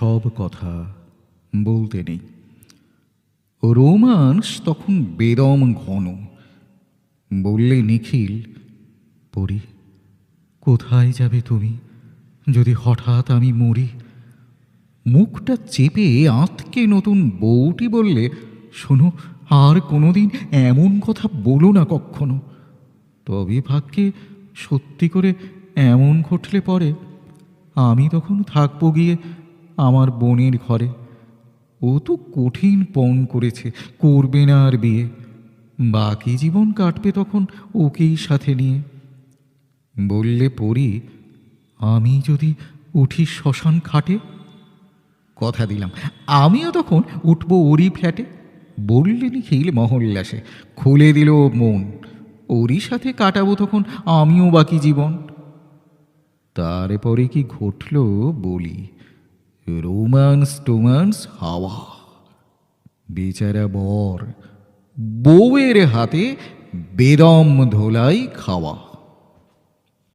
সব কথা বলতে নেই। রোমান্স তখন বেদম ঘন। বললে নিখিল পড়ি কোথায় যাবে তুমি? যদি হঠাৎ আমি মরি? মুখটা চেপে আঁতকে নতুন বউটি বললে, শোনো, আর কোনোদিন এমন কথা বলো না কখনো তবে ভাগ্যে সত্যি করে এমন ঘটলে পরে আমি তখন থাকব গিয়ে আমার বোনের ঘরে। ও তো কঠিন পণ করেছে, করবে না আর বিয়ে। বাকি জীবন কাটবে তখন ওকেই সাথে নিয়ে। বললে পড়ি আমি যদি উঠি শ্মশান খাটে কথা দিলাম, আমিও তখন উঠবো ওরই ফ্ল্যাটে। বললে নিখিল মহল্লাসে, খুলে দিল মন, ওরই সাথে কাটাবো তখন আমিও বাকি জীবন। তারপরে কি ঘটল বলি? রোমান্স টোমান্স হাওয়া বেচারা বর বউয়ের হাতে বেদম ধোলাই খাওয়া